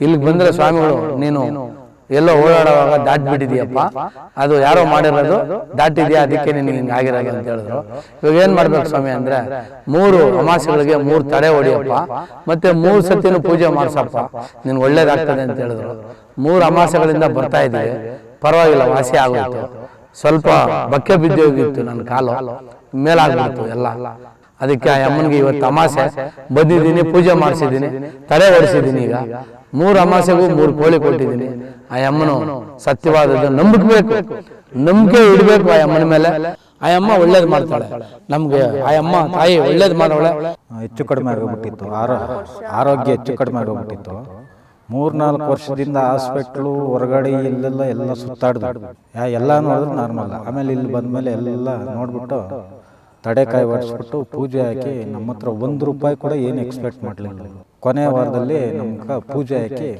ಇಲ್ಲಿಗೆ ಬಂದ್ರೆ ಸ್ವಾಮಿಗಳು ನೀನು ಎಲ್ಲೋ ಓಡಾಡುವಾಗ ದಾಟ್ಬಿಟ್ಟಿದೀಯಪ್ಪ ಅದು ಯಾರೋ ಮಾಡಿರೋದು ದಾಟಿದ್ಯಾ ಅದಕ್ಕೆ ನಿನಗೆ ಹಿಂಗೆ ಆಗಿರೋದು ಅಂತ ಹೇಳಿದ್ರು. ಇವಾಗ ಏನ್ ಮಾಡ್ಬೇಕು ಸ್ವಾಮಿ ಅಂದ್ರೆ ಮೂರು ಅಮಾಸೆಗಳಿಗೆ ಮೂರು ತಡೆ ಹೊಡಿಯಪ್ಪ. ಮತ್ತೆ ಮೂರು ಸತಿನೂ ಪೂಜೆ ಮಾಡ್ಸಪ್ಪ. ನಿನ್ಗೆ ಒಳ್ಳೇದಾಗ್ತದೆ ಅಂತ ಹೇಳಿದ್ರು. ಮೂರು ಅಮಾಸೆಗಳಿಂದ ಬರ್ತಾ ಇದ್ದೀವಿ ಪರವಾಗಿಲ್ಲ ವಾಸಿ ಆಗೋಯ್ತು. ಸ್ವಲ್ಪ ಬಕ್ಕೆ ಬಿದ್ದೋಗಿತ್ತು ನನ್ನ ಕಾಲು. ಮೇಲಾಗ್ಬಿಡ್ತು ಎಲ್ಲ. ಅದಕ್ಕೆ ಆ ಅಮ್ಮನಿಗೆ ಇವತ್ತು ಅಮಾಸೆ ಬಂದಿದ್ದೀನಿ ಪೂಜೆ ಮಾಡಿಸಿದ್ದೀನಿ. ತಡೆ ಹೊಡಿಸಿದ್ದೀನಿ. ಈಗ ಮೂರು ಅಮಾಸೆಗೂ ಮೂರು ಕೋಳಿ ಕೊಟ್ಟಿದ್ದೀನಿ. ಆ ಅಮ್ಮನು ಸತ್ಯವಾದದ್ದು ನಂಬಬೇಕು ನಂಬಿಕೆ ಇಡಬೇಕು ಆ ಅಮ್ಮನ ಮೇಲೆ. ಆ ಅಮ್ಮ ಒಳ್ಳೇದು ಮಾಡ್ತಾಳೆ. ನಮ್ಗೆ ಆ ಅಮ್ಮ ತಾಯಿ ಒಳ್ಳೇದು ಮಾಡೋಳೆ ಹೆಚ್ಚು ಕಡಿಮೆ ಆಗೋಗ್ಬಿಟ್ಟಿತ್ತು. ಆರೋ ಆರೋಗ್ಯ ಹೆಚ್ಚು ಕಡಿಮೆ ಆಗೋಗ್ಬಿಟ್ಟಿತ್ತು. ಮೂರ್ನಾಲ್ಕು ವರ್ಷದಿಂದ ಹಾಸ್ಪಿಟ್ಲು ಹೊರಗಡೆ ಇಲ್ಲೆಲ್ಲ ಎಲ್ಲ ಸುತ್ತಾಡ್ದು. ಯಾ ಎಲ್ಲ ನೋಡಿದ್ರು ನಾರ್ಮಲ್. ಆಮೇಲೆ ಇಲ್ಲಿ ಬಂದಮೇಲೆ ಎಲ್ಲ ನೋಡ್ಬಿಟ್ಟು ತಡೆಕಾಯಿ ಒಡಿಸ್ಬಿಟ್ಟು ಪೂಜೆ ಹಾಕಿ ನಮ್ಮ ಹತ್ರ ಒಂದು ರೂಪಾಯಿ ಕೂಡ ಏನು ಎಕ್ಸ್ಪೆಕ್ಟ್ ಮಾಡಲಿಲ್ಲ. ಕೊನೆ ವಾರದಲ್ಲಿ ನಮ್ಗೆ ಪೂಜೆ ಹಾಕಿ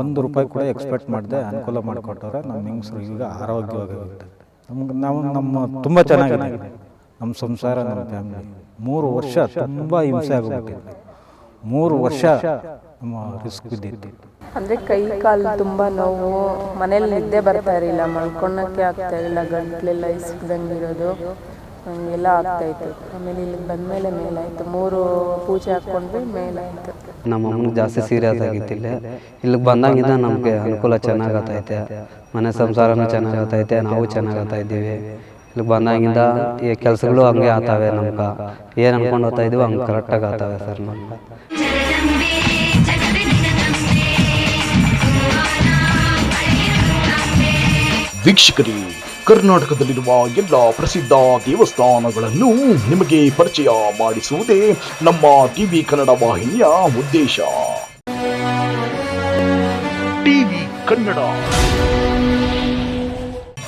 ಒಂದು ರೂಪಾಯಿ ಕೂಡ ಎಕ್ಸ್ಪೆಕ್ಟ್ ಮಾಡಿದೆ ಅನುಕೂಲ ಮಾಡಿಕೊಟ್ಟವ್ರೆ. ನಮ್ಮ ಹೆಂಗಸರು ಈಗ ಆರೋಗ್ಯವಾಗಿರುತ್ತೆ ನಮ್ಗೆ ನಾವು ನಮ್ಮ ತುಂಬ ಚೆನ್ನಾಗಿದೆ. ನಮ್ಮ ಸಂಸಾರ ನಮ್ಮ ಫ್ಯಾಮಿಲಿ ಮೂರು ವರ್ಷ ತುಂಬ ಹಿಂಸೆ ಆಗೋಗ್ಬಿಟ್ಟಿದೆ. ಮೂರು ವರ್ಷ ನಮ್ಮ ರಿಸ್ಕ್ ಬಿದ್ದಿತ್ತು ಅಂದ್ರೆ ಕೈ ಕಾಲು ತುಂಬಾ ನೋವು ಮನೇಲಿ ನಿದ್ದೆ ಬರ್ತಾ ಇರಲಿಲ್ಲ ಮಲ್ಕೊಳಕ್ಕೆ ಆಗ್ತಾ ಇರಲಿಲ್ಲ ಗಂಟ್ಲೆಲ್ಲ ಇಸ್ದಂಗಿರೋದು ಹಂಗೆಲ್ಲ ಆಗ್ತಾ ಇತ್ತು ಆಮೇಲೆ ಇಲ್ಲಿಗೆ ಬಂದ್ಮೇಲೆ ಮೇಲಾಯ್ತು. ಮೂರು ಪೂಜೆ ಹಾಕೊಂಡ್ವಿ ಮೇಲಾಯ್ತು. ನಮ್ಮ ಅಮ್ಮನಿಗೆ ಜಾಸ್ತಿ ಸೀರಿಯಸ್ ಆಗಿತ್ತಿಲ್ಲ ಇಲ್ಲಿಗೆ ಬಂದಾಗಿಂದ ನಮಗೆ ಅನುಕೂಲ ಚೆನ್ನಾಗತ್ತೈತೆ ಮನೆ ಸಂಸಾರನೂ ಚೆನ್ನಾಗತ್ತೈತೆ ನಾವು ಚೆನ್ನಾಗತ್ತಾ ಇದ್ದೀವಿ ಇಲ್ಲಿಗೆ ಬಂದಾಗಿಂದ ಈ ಕೆಲಸಗಳು ಹಂಗೆ ಆತಾವೆ ನಮ್ಗೆ. ಏನು ಅನ್ಕೊಂಡು ಹೋಗ್ತಾ ಇದೀವಿ ಹಂಗೆ ಕರೆಕ್ಟಾಗಿ ಆತಾವೆ ಸರ್ ನಮ್ಗೆ. ವೀಕ್ಷಕರೇ ಕರ್ನಾಟಕದಲ್ಲಿರುವ ಎಲ್ಲ ಪ್ರಸಿದ್ಧ ದೇವಸ್ಥಾನಗಳನ್ನು ನಿಮಗೆ ಪರಿಚಯ ಮಾಡಿಸುವುದೇ ನಮ್ಮ ಟಿವಿ ಕನ್ನಡ ವಾಹಿನಿಯ ಉದ್ದೇಶ. ಟಿವಿ ಕನ್ನಡ.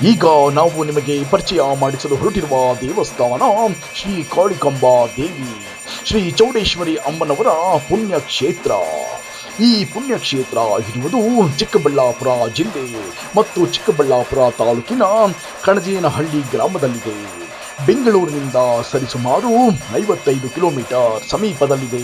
ಈಗ ನಾವು ನಿಮಗೆ ಪರಿಚಯ ಮಾಡಿಸಲು ಹೊರಟಿರುವ ದೇವಸ್ಥಾನ ಶ್ರೀ ಕಾಳಿಕಂಬ ದೇವಿ, ಶ್ರೀ ಚೌಡೇಶ್ವರಿ ಅಮ್ಮನವರ ಪುಣ್ಯ ಕ್ಷೇತ್ರ ಈ ಪುಣ್ಯಕ್ಷೇತ್ರ ಇರುವುದು ಚಿಕ್ಕಬಳ್ಳಾಪುರ ಜಿಲ್ಲೆ ಮತ್ತು ಚಿಕ್ಕಬಳ್ಳಾಪುರ ತಾಲೂಕಿನ ಕಣಜೇನಹಳ್ಳಿ ಗ್ರಾಮದಲ್ಲಿದೆ. ಬೆಂಗಳೂರಿನಿಂದ ಸರಿಸುಮಾರು ಐವತ್ತೈದು ಕಿಲೋಮೀಟರ್ ಸಮೀಪದಲ್ಲಿದೆ.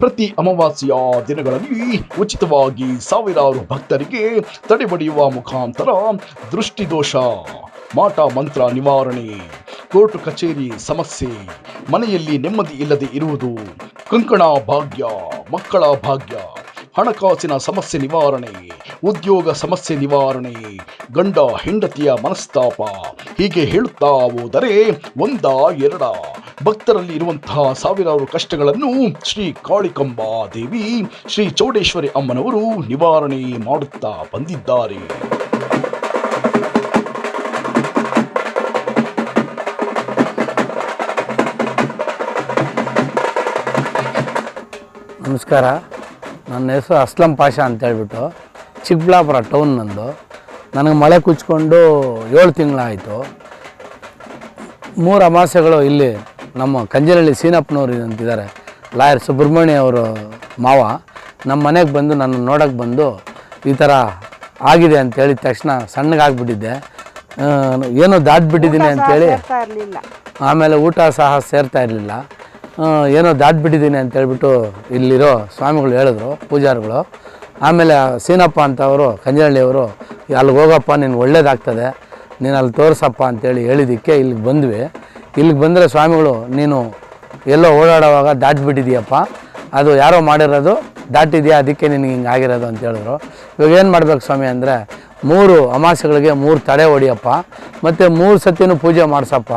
ಪ್ರತಿ ಅಮಾವಾಸ್ಯ ದಿನಗಳಲ್ಲಿ ಉಚಿತವಾಗಿ ಸಾವಿರಾರು ಭಕ್ತರಿಗೆ ತಡೆಬಡಿಯುವ ಮುಖಾಂತರ ದೃಷ್ಟಿದೋಷ, ಮಾಟ ಮಂತ್ರ ನಿವಾರಣೆ, ಕೋರ್ಟ್ ಕಚೇರಿ ಸಮಸ್ಯೆ, ಮನೆಯಲ್ಲಿ ನೆಮ್ಮದಿ ಇಲ್ಲದೆ ಇರುವುದು, ಕಂಕಣ ಭಾಗ್ಯ, ಮಕ್ಕಳ ಭಾಗ್ಯ, ಹಣಕಾಸಿನ ಸಮಸ್ಯೆ ನಿವಾರಣೆ, ಉದ್ಯೋಗ ಸಮಸ್ಯೆ ನಿವಾರಣೆ, ಗಂಡ ಹೆಂಡತಿಯ ಮನಸ್ತಾಪ ಹೀಗೆ ಹೇಳುತ್ತಾ ಹೋದರೆ ಒಂದ ಎರಡ. ಭಕ್ತರಲ್ಲಿ ಇರುವಂತಹ ಸಾವಿರಾರು ಕಷ್ಟಗಳನ್ನು ಶ್ರೀ ಕಾಳಿಕಂಬಾ ದೇವಿ, ಶ್ರೀ ಚೌಡೇಶ್ವರಿ ಅಮ್ಮನವರು ನಿವಾರಣೆ ಮಾಡುತ್ತಾ ಬಂದಿದ್ದಾರೆ. ನಮಸ್ಕಾರ. ನನ್ನ ಹೆಸರು ಅಸ್ಲಂ ಪಾಷಾ ಅಂತ ಹೇಳ್ಬಿಟ್ಟು ಚಿಕ್ಕಬಳ್ಳಾಪುರ ಟೌನ್ ನಂದು. ನನಗೆ ಮಳೆ ಕುಚ್ಕೊಂಡು ಏಳು ತಿಂಗಳಾಯಿತು. ಮೂರು ಅಮಾಸೆಗಳು ಇಲ್ಲಿ ನಮ್ಮ ಕಂಜಲಹಳ್ಳಿ ಸೀನಪ್ಪನವರು ಅಂತಿದ್ದಾರೆ ಲಾಯರ್ ಸುಬ್ರಹ್ಮಣ್ಯ ಅವರು ಮಾವ. ನಮ್ಮ ಮನೆಗೆ ಬಂದು ನನ್ನ ನೋಡೋಕೆ ಬಂದು ಈ ಥರ ಆಗಿದೆ ಅಂತ ಹೇಳಿದ ತಕ್ಷಣ ಸಣ್ಣಗಾಗ್ಬಿಟ್ಟಿದ್ದೆ ಏನೋ ದಾಟ್ಬಿಟ್ಟಿದ್ದೀನಿ ಅಂತೇಳಿ ಆಮೇಲೆ ಊಟ ಸಹ ಸೇರ್ತಾ ಇರಲಿಲ್ಲ. ಏನೋ ದಾಟ್ಬಿಟ್ಟಿದ್ದೀನಿ ಅಂತ ಹೇಳ್ಬಿಟ್ಟು ಇಲ್ಲಿರೋ ಸ್ವಾಮಿಗಳು ಹೇಳಿದ್ರು ಪೂಜಾರಿಗಳು. ಆಮೇಲೆ ಸೀನಪ್ಪ ಅಂತವರು ಕಂಜನಹಳ್ಳಿಯವರು ಅಲ್ಲಿಗೆ ಹೋಗಪ್ಪ ನಿನ್ಗೆ ಒಳ್ಳೇದಾಗ್ತದೆ. ನೀನು ಅಲ್ಲಿ ತೋರಿಸಪ್ಪ ಅಂತೇಳಿ ಹೇಳಿದ್ದಕ್ಕೆ ಇಲ್ಲಿಗೆ ಬಂದ್ವಿ. ಇಲ್ಲಿಗೆ ಬಂದರೆ ಸ್ವಾಮಿಗಳು, ನೀನು ಎಲ್ಲೋ ಓಡಾಡುವಾಗ ದಾಟ್ಬಿಟ್ಟಿದೀಯಪ್ಪ. ಅದು ಯಾರೋ ಮಾಡಿರೋದು, ದಾಟಿದೆಯಾ, ಅದಕ್ಕೆ ನಿನಗೆ ಹಿಂಗೆ ಆಗಿರೋದು ಅಂತ ಹೇಳಿದ್ರು. ಇವಾಗ ಏನು ಮಾಡ್ಬೇಕು ಸ್ವಾಮಿ ಅಂದರೆ, ಮೂರು ಅಮಾಸೆಗಳಿಗೆ ಮೂರು ತಡೆ ಹೊಡಿಯಪ್ಪ. ಮತ್ತು ಮೂರು ಸತಿನೂ ಪೂಜೆ ಮಾಡಿಸಪ್ಪ.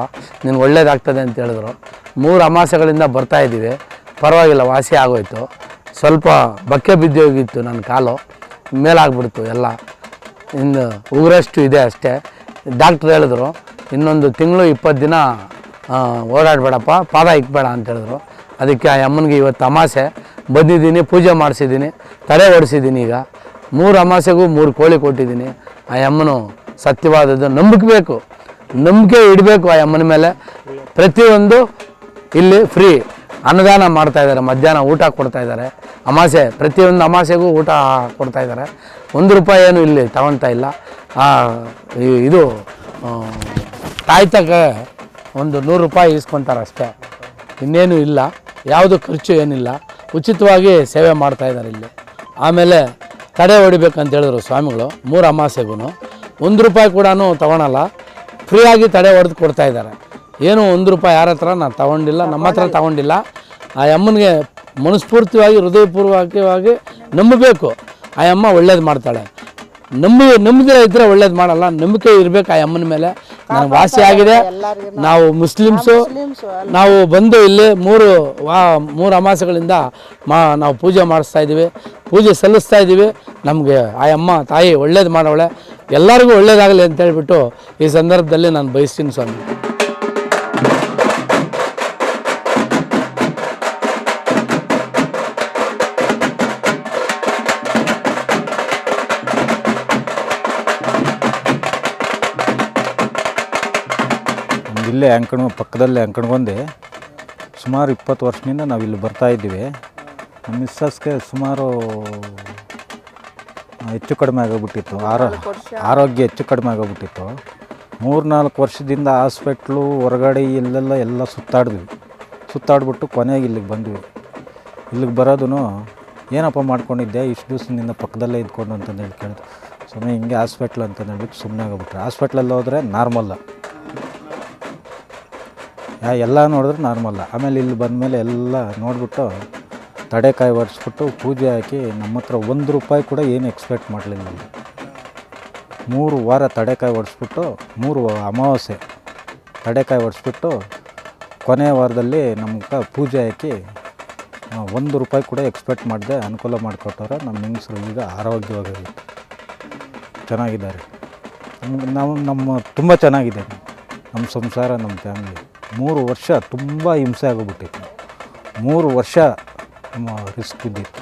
ನಿನಗೆ ಒಳ್ಳೇದಾಗ್ತದೆ ಅಂತ ಹೇಳಿದ್ರು. ಮೂರು ಅಮಾಸೆಗಳಿಂದ ಬರ್ತಾ ಇದ್ದೀವಿ. ಪರವಾಗಿಲ್ಲ, ವಾಸಿ ಆಗೋಯ್ತು. ಸ್ವಲ್ಪ ಬಕ್ಕೆ ಬಿದ್ದೋಗಿತ್ತು ನನ್ನ ಕಾಲು. ಮೇಲಾಗ್ಬಿಡ್ತು ಎಲ್ಲ. ಇನ್ನು ಉಗುರಷ್ಟು ಇದೆ ಅಷ್ಟೇ. ಡಾಕ್ಟ್ರ್ ಹೇಳಿದ್ರು, ಇನ್ನೊಂದು ತಿಂಗಳು ಇಪ್ಪತ್ತು ದಿನ ಓಡಾಡಬೇಡಪ್ಪ, ಪಾದ ಇಕ್ಬೇಡ ಅಂತ ಹೇಳಿದ್ರು. ಅದಕ್ಕೆ ಆ ಅಮ್ಮನಿಗೆ ಇವತ್ತು ಅಮಾಸೆ. ಬಂದಿದ್ದೀನಿ, ಪೂಜೆ ಮಾಡಿಸಿದ್ದೀನಿ, ತಲೆ ಓಡಿಸಿದ್ದೀನಿ ಈಗ. ಮೂರು ಅಮಾಸೆಗೂ ಮೂರು ಕೋಳಿ ಕೊಟ್ಟಿದ್ದೀನಿ. ಆ ಅಮ್ಮನು ಸತ್ಯವಾದದ್ದು ನಂಬಿಕೆ ನಂಬಿಕೆ ಇಡಬೇಕು ಆ ಅಮ್ಮನ ಮೇಲೆ. ಪ್ರತಿಯೊಂದು ಇಲ್ಲಿ ಫ್ರೀ ಅನ್ನದಾನ ಮಾಡ್ತಾ ಇದ್ದಾರೆ, ಮಧ್ಯಾಹ್ನ ಊಟ ಕೊಡ್ತಾ ಇದ್ದಾರೆ. ಅಮಾಸೆ, ಪ್ರತಿಯೊಂದು ಅಮಾಸೆಗೂ ಊಟ ಕೊಡ್ತಾ ಇದ್ದಾರೆ. ಒಂದು ರೂಪಾಯಿ ಏನು ಇಲ್ಲಿ ತಗೊಳ್ತಾ ಇಲ್ಲ. ಇದು ತಾಯ್ತಕ್ಕೆ ಒಂದು ನೂರು ರೂಪಾಯಿ ಇಸ್ಕೊತಾರೆ ಅಷ್ಟೇ. ಇನ್ನೇನು ಇಲ್ಲ. ಯಾವುದು ಖರ್ಚು ಏನಿಲ್ಲ. ಉಚಿತವಾಗಿ ಸೇವೆ ಮಾಡ್ತಾ ಇದ್ದಾರೆ ಇಲ್ಲಿ. ಆಮೇಲೆ ತಡೆ ಹೊಡಿಬೇಕಂತ ಹೇಳಿದ್ರು ಸ್ವಾಮಿಗಳು, ಮೂರು ಅಮಾಸೆಗೂ ಒಂದು ರೂಪಾಯಿ ಕೂಡ ತೊಗೊಳಲ್ಲ. ಫ್ರೀಯಾಗಿ ತಡೆ ಹೊಡೆದು ಕೊಡ್ತಾ ಇದ್ದಾರೆ. ಏನು ಒಂದು ರೂಪಾಯಿ ಯಾರ ಹತ್ರ ನಾನು ತಗೊಂಡಿಲ್ಲ, ನಮ್ಮ ಹತ್ರ ತಗೊಂಡಿಲ್ಲ. ಆ ಅಮ್ಮನಿಗೆ ಮನಸ್ಫೂರ್ತಿಯಾಗಿ ಹೃದಯಪೂರ್ವಕವಾಗಿ ನಂಬಬೇಕು. ಆ ಅಮ್ಮ ಒಳ್ಳೇದು ಮಾಡ್ತಾಳೆ. ನಂಬಿ ನಂಬಿಕೆ ಇದ್ದರೆ ಒಳ್ಳೇದು ಮಾಡಲ್ಲ. ನಂಬಿಕೆ ಇರಬೇಕು ಆ ಅಮ್ಮನ ಮೇಲೆ. ನನಗೆ ವಾಸಿ ಆಗಿದೆ. ನಾವು ಮುಸ್ಲಿಮ್ಸು. ನಾವು ಬಂದು ಇಲ್ಲಿ ಮೂರು ವಾ ಮೂರು ಅಮಾಸೆಗಳಿಂದ ಮಾ ನಾವು ಪೂಜೆ ಮಾಡಿಸ್ತಾ ಇದ್ದೀವಿ. ಪೂಜೆ ಸಲ್ಲಿಸ್ತಾ ಇದ್ದೀವಿ. ನಮಗೆ ಆ ಅಮ್ಮ ತಾಯಿ ಒಳ್ಳೇದು ಮಾಡವಳೆ. ಎಲ್ಲರಿಗೂ ಒಳ್ಳೇದಾಗಲಿ ಅಂತ ಹೇಳ್ಬಿಟ್ಟು ಈ ಸಂದರ್ಭದಲ್ಲಿ ನಾನು ಬಯಸ್ತೀನಿ ಸ್ವಾಮಿ. ಇಲ್ಲೇ ಅಂಕಣ ಪಕ್ಕದಲ್ಲೇ ಅಂಕಣಗೊಂದೆ ಸುಮಾರು ಇಪ್ಪತ್ತು ವರ್ಷದಿಂದ ನಾವು ಇಲ್ಲಿ ಬರ್ತಾ ಇದ್ದೀವಿ. ನಮ್ಮ ಮಿಸ್ಸಸ್ಗೆ ಸುಮಾರು ಹೆಚ್ಚು ಕಡಿಮೆ ಆಗೋಗ್ಬಿಟ್ಟಿತ್ತು. ಆರೋ ಆರೋಗ್ಯ ಹೆಚ್ಚು ಕಡಿಮೆ ಆಗೋಗ್ಬಿಟ್ಟಿತ್ತು. ಮೂರು ನಾಲ್ಕು ವರ್ಷದಿಂದ ಹಾಸ್ಪಿಟ್ಲು ಹೊರಗಡೆ ಇಲ್ಲೆಲ್ಲ ಎಲ್ಲ ಸುತ್ತಾಡಿದ್ವಿ. ಸುತ್ತಾಡ್ಬಿಟ್ಟು ಕೊನೆಗೆ ಇಲ್ಲಿಗೆ ಬಂದ್ವಿ. ಇಲ್ಲಿಗೆ ಬರೋದು ಏನಪ್ಪ ಮಾಡ್ಕೊಂಡಿದ್ದೆ? ಇಷ್ಟು ದಿವಸದಿಂದ ಪಕ್ಕದಲ್ಲೇ ಇದ್ಕೊಂಡು ಅಂತಂದೇಳಿ ಕೇಳಿದ್ರು. ಸುಮ್ಮನೆ ಹಿಂಗೆ ಹಾಸ್ಪಿಟ್ಲ್ ಅಂತ ಹೇಳ್ಬಿಟ್ಟು ಸುಮ್ಮನೆ ಆಗೋಗ್ಬಿಟ್ರೆ. ಹಾಸ್ಪಿಟ್ಲಲ್ಲಿ ಹೋದರೆ ನಾರ್ಮಲ್ಲ. ಎಲ್ಲ ನೋಡಿದ್ರೆ ನಾರ್ಮಲ್ಲ ಆಮೇಲೆ ಇಲ್ಲಿ ಬಂದಮೇಲೆ ಎಲ್ಲ ನೋಡಿಬಿಟ್ಟು ತಡೆಕಾಯಿ ಒರೆಸ್ಬಿಟ್ಟು ಪೂಜೆ ಹಾಕಿ ನಮ್ಮ ಹತ್ರ ಒಂದು ರೂಪಾಯಿ ಕೂಡ ಏನು ಎಕ್ಸ್ಪೆಕ್ಟ್ ಮಾಡಲಿಲ್ಲ ಮೂರು ವಾರ ತಡೆಕಾಯಿ ಒಡೆಸ್ಬಿಟ್ಟು ಮೂರು ಅಮಾವಾಸ್ಯೆ ತಡೆಕಾಯಿ ಒಡೆಸ್ಬಿಟ್ಟು ಕೊನೆಯ ವಾರದಲ್ಲಿ ನಮ್ಗೆ ಪೂಜೆ ಹಾಕಿ ಒಂದು ರೂಪಾಯಿ ಕೂಡ ಎಕ್ಸ್ಪೆಕ್ಟ್ ಮಾಡದೆ ಅನುಕೂಲ ಮಾಡಿಕೊಟ್ಟವ್ರೆ. ನಮ್ಮ ಹೆಂಗಸರು ಈಗ ಆರೋಗ್ಯವಾಗಿ ಚೆನ್ನಾಗಿದ್ದಾರೆ. ನಾವು ನಮ್ಮ ತುಂಬ ಚೆನ್ನಾಗಿದೆ. ನಮ್ಮ ಸಂಸಾರ ನಮ್ಮ ಫ್ಯಾಮಿಲಿ ಮೂರು ವರ್ಷ ತುಂಬ ಹಿಂಸೆ ಆಗೋಗ್ಬಿಟ್ಟಿತ್ತು ಮೂರು ವರ್ಷ ನಮ್ಮ ರಿಸ್ಕ್ ಬಿದ್ದಿತ್ತು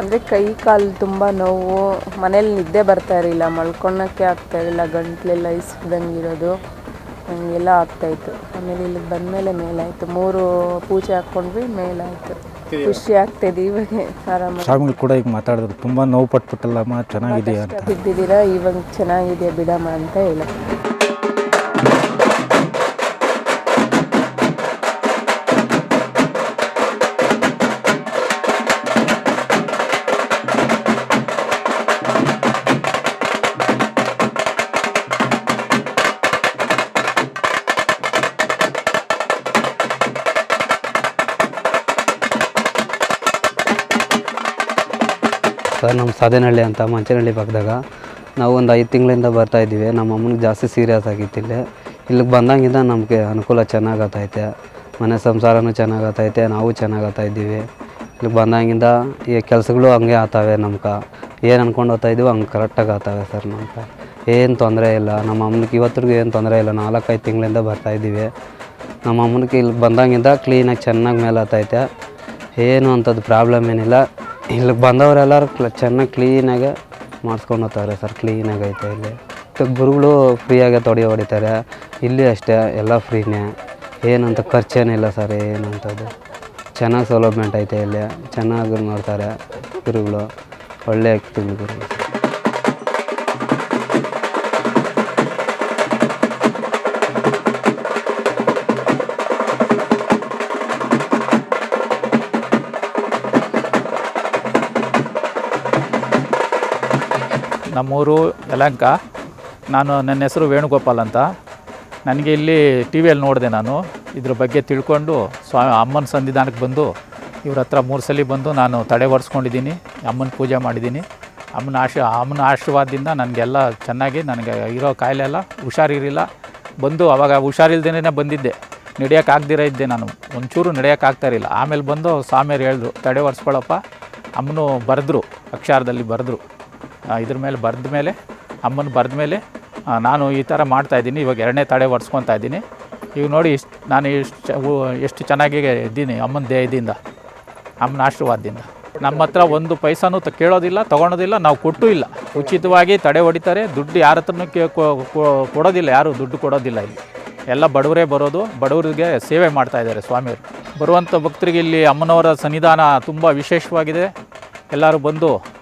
ಅಂದರೆ ಕೈ ಕಾಲು ತುಂಬ ನೋವು ಮನೇಲಿ ನಿದ್ದೆ ಬರ್ತಾ ಇರಲಿಲ್ಲ ಮಲ್ಕೊಳಕ್ಕೆ ಆಗ್ತಾ ಇರಲಿಲ್ಲ ಗಂಟ್ಲೆಲ್ಲ ಇಸ್ಕಿದಂಗೆ ಇರೋದು ಹಂಗೆಲ್ಲ ಆಗ್ತಾಯಿತ್ತು ಆಮೇಲೆ ಇಲ್ಲಿಗೆ ಬಂದಮೇಲೆ ಮೇಲಾಯಿತು. ಮೂರು ಪೂಜೆ ಹಾಕ್ಕೊಂಡ್ವಿ ಮೇಲಾಯಿತು. ಖುಷಿ ಆಗ್ತಾಯಿದೆ ಇವಾಗ ಆರಾಮ ಸ್ವಾಮಿಗಳು ಕೂಡ ಈಗ ಮಾತಾಡಿದ್ರು ತುಂಬ ನೋವು ಪಟ್ಬಿಟ್ಟಲ್ಲಮ್ಮ ಚೆನ್ನಾಗಿದೆಯಾ ಅಂತ. ಬಿದ್ದಿದ್ದೀರಾ ಇವಾಗ ಚೆನ್ನಾಗಿದೆ ಬಿಡಮ್ಮ ಅಂತ ಹೇಳ. ಸರ್ ನಮ್ಮ ಸಾಧೇನಹಳ್ಳಿ ಅಂತ ಮಂಚನಹಳ್ಳಿ ಪಕ್ಕದಾಗ ನಾವು ಒಂದು ಐದು ತಿಂಗಳಿಂದ ಬರ್ತಾ ಇದ್ದೀವಿ. ನಮ್ಮ ಅಮ್ಮನಿಗೆ ಜಾಸ್ತಿ ಸೀರಿಯಸ್ ಆಗಿತ್ತು ಇಲ್ಲಿ. ಇಲ್ಲಿಗೆ ಬಂದಾಗಿಂದ ನಮಗೆ ಅನುಕೂಲ ಚೆನ್ನಾಗತ್ತೈತೆ ಮನೆ ಸಂಸಾರನೂ ಚೆನ್ನಾಗತ್ತೈತೆ ನಾವು ಚೆನ್ನಾಗತ್ತಾ ಇದ್ದೀವಿ. ಇಲ್ಲಿಗೆ ಬಂದಾಗಿಂದ ಈ ಕೆಲಸಗಳು ಹಂಗೆ ಆತಾವೆ ನಮ್ಗೆ ಏನು ಅನ್ಕೊಂಡು ಹೋಗ್ತಾ ಇದ್ದೀವಿ ಹಂಗೆ ಕರೆಕ್ಟಾಗಿ ಆತಾವೆ ಸರ್ ನಮ್ಗೆ ಏನು ತೊಂದರೆ ಇಲ್ಲ. ನಮ್ಮ ಅಮ್ಮನಿಗೆ ಇವತ್ತಿಗೂ ಏನು ತೊಂದರೆ ಇಲ್ಲ. ನಾಲ್ಕೈದು ತಿಂಗಳಿಂದ ಬರ್ತಾ ಇದ್ದೀವಿ. ನಮ್ಮ ಅಮ್ಮನಿಗೆ ಇಲ್ಲಿ ಬಂದಾಗಿಂದ ಕ್ಲೀನಾಗಿ ಚೆನ್ನಾಗಿ ಮೇಲೆ ಆತೈತೆ ಏನು ಅಂಥದ್ದು ಪ್ರಾಬ್ಲಮ್ ಏನಿಲ್ಲ. ಇಲ್ಲಿಗೆ ಬಂದವರೆಲ್ಲರೂ ಕ್ಲ, ಚೆನ್ನಾಗಿ ಕ್ಲೀನಾಗೆ ಮಾಡಿಸ್ಕೊಂಡು ಹೋಗ್ತಾರೆ ಸರ್ ಕ್ಲೀನಾಗಿ ಐತೆ ಇಲ್ಲಿ. ಗುರುಗಳು ಫ್ರೀಯಾಗೆ ತೊಡೆ ಹೊಡಿತಾರೆ, ಇಲ್ಲಿ ಅಷ್ಟೇ, ಎಲ್ಲ ಫ್ರೀನೇ ಏನಂತ ಖರ್ಚೇನಿಲ್ಲ ಸರ್ ಏನಂಥದ್ದು ಚೆನ್ನಾಗಿ ಸೌಲಭ್ಯ ಐತೆ ಇಲ್ಲಿ, ಚೆನ್ನಾಗಿ ನೋಡ್ತಾರೆ ಗುರುಗಳು, ಒಳ್ಳೆ ಆಗ್ತೀನಿ ಗುರುಗಳು. ನಮ್ಮೂರು ಯಲಂಕ. ನಾನು ನನ್ನ ಹೆಸರು ವೇಣುಗೋಪಾಲ್ ಅಂತ. ನನಗೆ ಇಲ್ಲಿ ಟಿ ವಿಯಲ್ಲಿ ನೋಡಿದೆ ನಾನು. ಇದ್ರ ಬಗ್ಗೆ ತಿಳ್ಕೊಂಡು ಸ್ವಾ, ಅಮ್ಮನ ಸನ್ನಿಧಾನಕ್ಕೆ ಬಂದು ಇವ್ರ ಹತ್ರ ಮೂರು ಸಲ ಬಂದು ನಾನು ತಡೆ ಒರೆಸ್ಕೊಂಡಿದ್ದೀನಿ. ಅಮ್ಮನ ಪೂಜೆ ಮಾಡಿದ್ದೀನಿ. ಅಮ್ಮನ ಆಶ, ಅಮ್ಮನ ಆಶೀರ್ವಾದದಿಂದ ನನಗೆಲ್ಲ ಚೆನ್ನಾಗಿ ನನಗೆ ಇರೋ ಕಾಯಿಲೆ ಎಲ್ಲ ಹುಷಾರಿರಲಿಲ್ಲ ಬಂದು ಅವಾಗ ಹುಷಾರಿಲ್ದೇನೆ ಬಂದಿದ್ದೆ. ನಡೆಯೋಕ್ಕಾಗ್ದಿರ ಇದ್ದೆ ನಾನು. ಒಂಚೂರು ನಡೆಯೋಕ್ಕಾಗ್ತಾ ಇರಲಿಲ್ಲ. ಆಮೇಲೆ ಬಂದು ಸ್ವಾಮಿಯರು ಹೇಳಿದ್ರು, ತಡೆ ಒರೆಸ್ಕೊಳ್ಳಪ್ಪ ಅಮ್ಮನು ಬರೆದ್ರು, ಅಕ್ಷರದಲ್ಲಿ ಬರೆದ್ರು. ಇದ್ರ ಮೇಲೆ ಬರೆದ ಮೇಲೆ, ಅಮ್ಮನ ಬರೆದ ಮೇಲೆ ನಾನು ಈ ಥರ ಮಾಡ್ತಾಯಿದ್ದೀನಿ ಇವಾಗ ಎರಡನೇ ತಡೆ ಒಡ್ಸ್ಕೊತಾ ಇದ್ದೀನಿ. ಈಗ ನೋಡಿ ಇಷ್ಟು, ನಾನು ಇಷ್ಟು ಎಷ್ಟು ಚೆನ್ನಾಗಿ ಇದ್ದೀನಿ ಅಮ್ಮನ ದೇಹದಿಂದ, ಅಮ್ಮನ ಆಶೀರ್ವಾದದಿಂದ. ನಮ್ಮ ಹತ್ರ ಒಂದು ಪೈಸಾನು ಕೇಳೋದಿಲ್ಲ, ತೊಗೊಳೋದಿಲ್ಲ, ನಾವು ಕೊಟ್ಟು ಇಲ್ಲ. ಉಚಿತವಾಗಿ ತಡೆ ಹೊಡಿತಾರೆ, ದುಡ್ಡು ಯಾರ ಹತ್ರನೂ ಕೊ- ಕೊಡೋದಿಲ್ಲ, ಯಾರು ದುಡ್ಡು ಕೊಡೋದಿಲ್ಲ ಇಲ್ಲಿ. ಎಲ್ಲ ಬಡವರೇ ಬರೋದು, ಬಡವರಿಗೆ ಸೇವೆ ಮಾಡ್ತಾ ಇದ್ದಾರೆ ಸ್ವಾಮಿಯವರು. ಬರುವಂಥ ಭಕ್ತರಿಗೆ ಇಲ್ಲಿ ಅಮ್ಮನವರ ಸನ್ನಿಧಾನ ತುಂಬ ವಿಶೇಷವಾಗಿದೆ. ಎಲ್ಲರೂ ಬಂದು